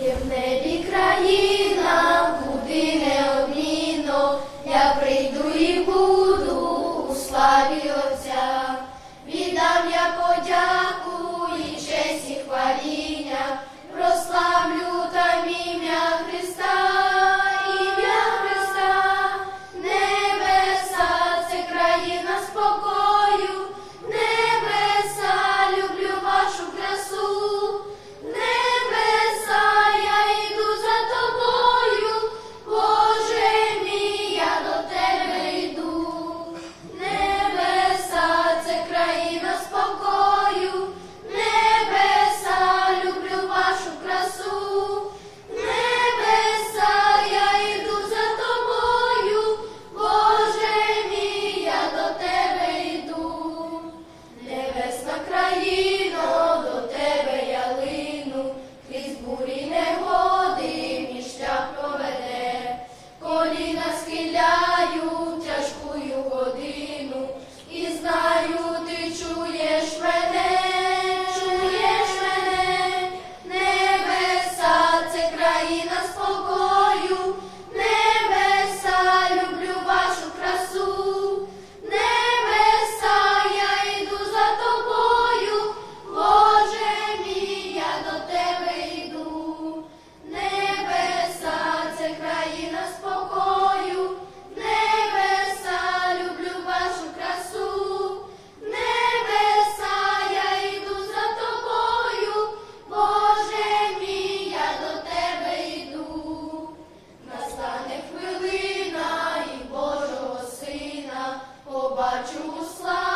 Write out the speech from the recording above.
Є в небі країна, куди неодмінно, я прийду і буду у славі. Побачу славу.